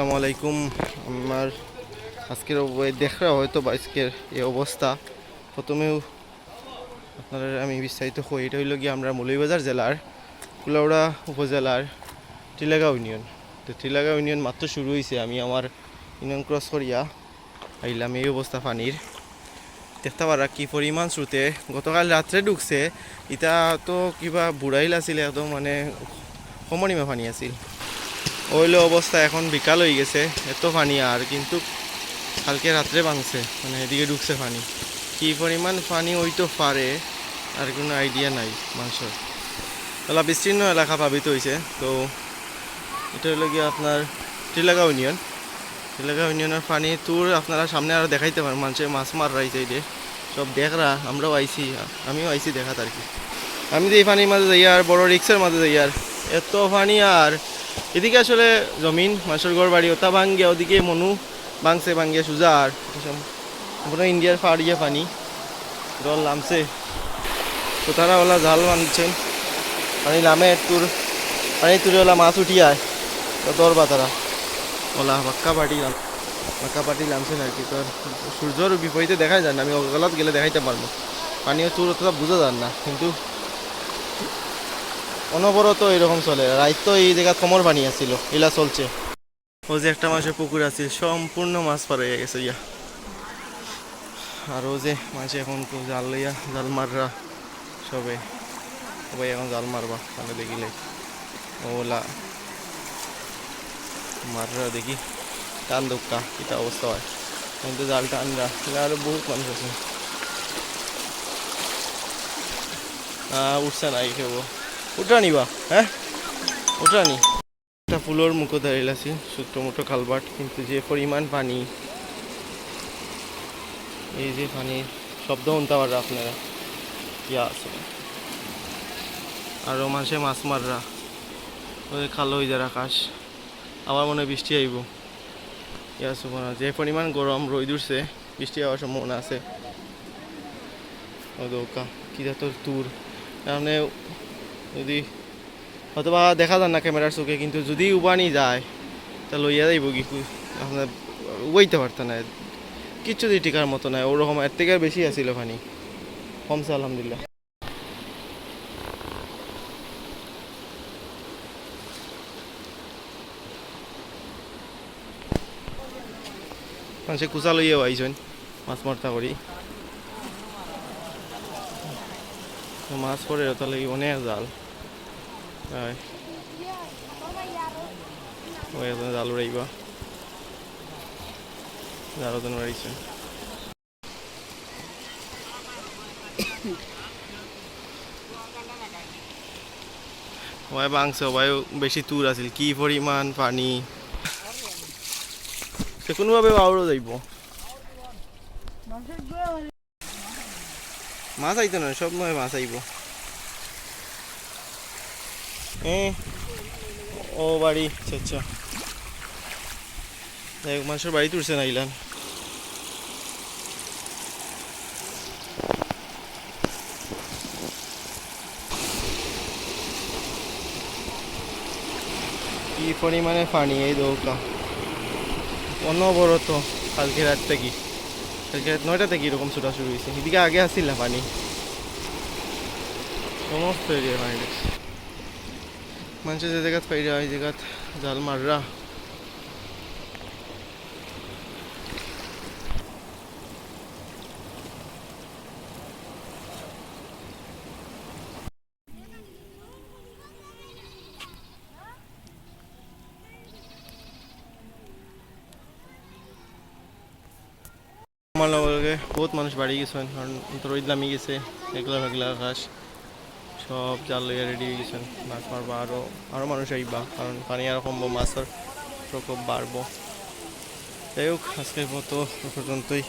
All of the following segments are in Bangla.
আসসালামু আলাইকুম আমার আজকের অব- দেখা হয়তো বা আজকের এই অবস্থা প্রথমেও আপনারা আমি বিস্তারিত হই এটা হইল গিয়ে আমরা মৌলভীবাজার জেলার কুলাউড়া উপজেলার টিলাগাঁও ইউনিয়ন তো টিলাগাঁও ইউনিয়ন মাত্র শুরু হয়েছে আমি আমার ইউনিয়ন ক্রস করিয়া আইলাম এই অবস্থা পানির দেখতে পারা কি পরিমাণ স্রোতে গতকাল রাত্রে ঢুকছে ইটা তো কিবা বুড়াইল আছিল একদম মানে সমনিমা পানি আছিল ওইলো অবস্থা এখন বিকাল হয়ে গেছে, এত পানি আর, কিন্তু কালকে রাত্রে ভাঙছে মানে এদিকে ঢুকছে পানি। কি পরিমাণ পানি ওই তো পারে, আর কোনো আইডিয়া নাই মানুষের। তাহলে বিস্তীর্ণ এলাকা প্লাবিত হয়েছে, তো এটা হলো গিয়ে আপনার টিলাগাঁও ইউনিয়ন টিলাগাঁও ইউনিয়নের পানি তোর আপনারা সামনে আরও দেখাইতে পারেন, মানুষের মাছ মার রাইছে এই যে। সব দেখরা, আমরাও আইছি, আমিও আইছি দেখাত আর কি। আমি তো এই পানির মাঝে যাই আর, বড় রিক্সের মাঝে যাই আর। এত পানি আর এদিকে আসলে জমিন, মাসের ঘর বাড়ি ওটা ভাঙ্গিয়া ওদিকে মনু ভাঙছে ভাঙ্গিয়া সুজা পুরো ইন্ডিয়ার ফাড়িয়া পানি, জল নামছে। তো তারা ওলা জাল বানছেন। পানি নামে তোর পানি তুলে ওলা মাছ উঠিয়ায়। তো দরবা তারা ওলা, বাক্কা পাটি বাক্কা পাটি নামছেন আর কি। তোর সূর্যর বিপরীতে দেখা যায় না, আমি গলাত গেলে দেখাইতে পারব। পানিও তোর অতটা বোঝা যান না, কিন্তু অনবরত এরকম চলে। রাইত তো এই জায়গা কমর পানি আছিল, এলা চলছে। ও যে একটা মাছের পুকুর আছিল সম্পূর্ণ মাছ পার হয়ে গেছে ইয়া। আর ও যে মাছ এখন তো জাল লইয়া, জাল মাররা সবে। সবাই এখন জাল মারবা, তাহলে দেখিলে ওলা মাররা দেখি, টান দুক্কা এটা অবস্থা হয়। কিন্তু জাল টানরা আরও বহুত মানুষ আছে। উঠছে না এই খেবো। উঠা নিবা হ্যাঁ? উঠা নি একটা ফুলোর মুখো দাঁড়িয়ে আছি, ছোট্ট মোটো খালবাট কিন্তু যে পরিমাণ পানি, এই যে পানি শব্দ শুনতে পাররা আপনারা। ইয়া আছে? আরও মাসে মাছ মাররা। ওই খালো হয়ে যায় আকাশ। আবার মনে বৃষ্টি আইব। ইয়া সুবহান যে পরিমাণ গরম রোদ উঠছে, বৃষ্টি হওয়ার সম্ভাবনা আছে। ও দৌকা, কি তোর তুর। মানে যদি অথবা দেখা যান না ক্যামেরার চোখে কিন্তু যদি উবানি যায়, তা লইয়া যাইব কি আপনার উবাইতে পারত না। কিচ্ছু দিয়ে টিকার মতো নাই ওরকম এর থেকে বেশি আছিল পানি। কমছে, আলহামদুলিল্লাহ। মানুষে কুচা লইয়াও আইসেন মাছ মারতা করি। মাছ পরে তাহলে অনেক জাল হয় ওই জাল উড়াইবা। জাল ওজন উড়াইছে। ওই বাংছে ওই বেশি দূর আছিল। কি পরিমাণ পানি। সে কোনোভাবে বাউরও যাইব। মাছ আইতো না, সব নয় মাছ আইব ও বাড়ি আচ্ছা আচ্ছা যাই মানুষের বাড়ি তুলছে না ইলান। কি পরিমাণে পানি এই দৌকা। অনবরত কালকে রাত থেকে। নয়টা থেকে এরকম ছোটা শুরু হয়েছে। এদিকে আগে আসছিল না পানি। সমস্ত এরিয়া পানি মানুষের যে জায়গা পাইরা ওই জায়গা জাল মাররা। আমার লগে বহুত মানুষ বাড়ি গেছেন কারণ রোদ নামি গেছে মেঘলা মেঘলা আকাশ সব জাল লইয়া রেডি হয়ে গেছেন মাছ মারবা আরও আরও মানুষ আইবা কারণ পানি আরও কমবো মাছের প্রকোপ বাড়বো যাই হোক আজকের মতো পর্যন্তই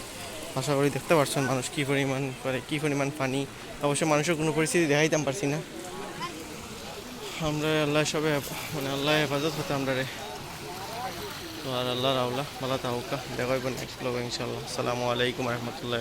আশা করি দেখতে পারছেন মানুষ কী পরিমাণ করে, কী পরিমাণ পানি। অবশ্য মানুষের কোনো পরিস্থিতি দেখাইতাম পারছি না। আমরা আল্লাহ সবে মানে আল্লাহ হেফাজত হতে আমরা রে। আল্লাহ রাউলা ভালো তাহুকা দেখা হইব নেক্সট ব্লগ ইনশাল্লাহ আসসালামু আলাইকুম রহমতুল্লাহ